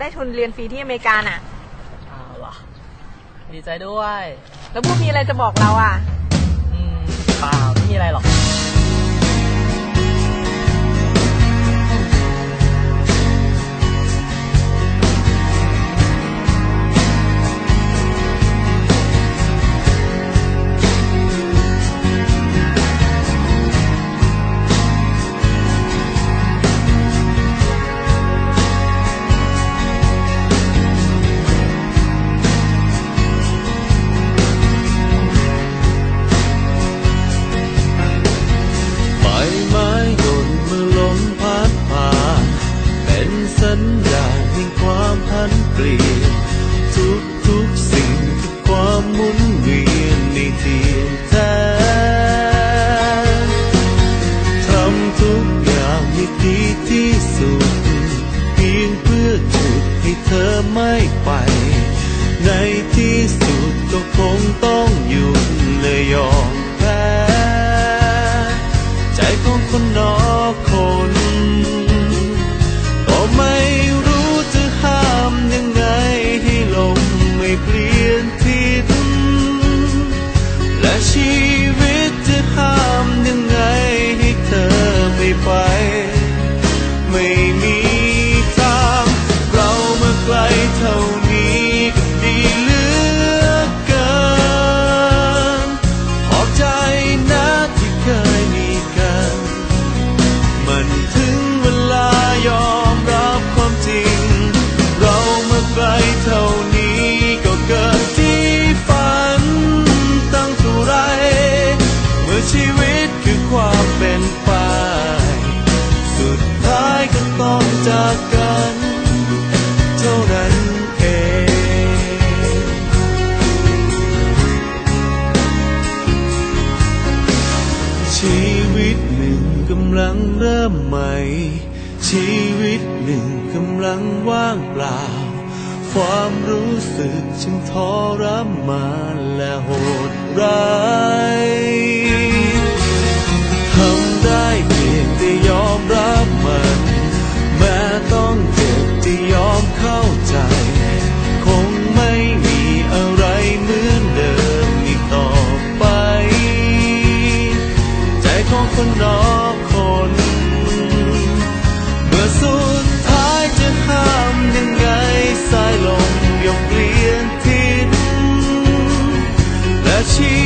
ได้ทุนเรียนฟรีที่อเมริกาอะ เอาวะดีใจด้วย แล้วพวกมีอะไรจะบอกเราอะ yo. วิตหนึ่งกำลังเริ่มใหม่ ชีวิตหนึ่งกำลังว่างเปล่า ความรู้สึกจึงทรมานและโหดร้าย 情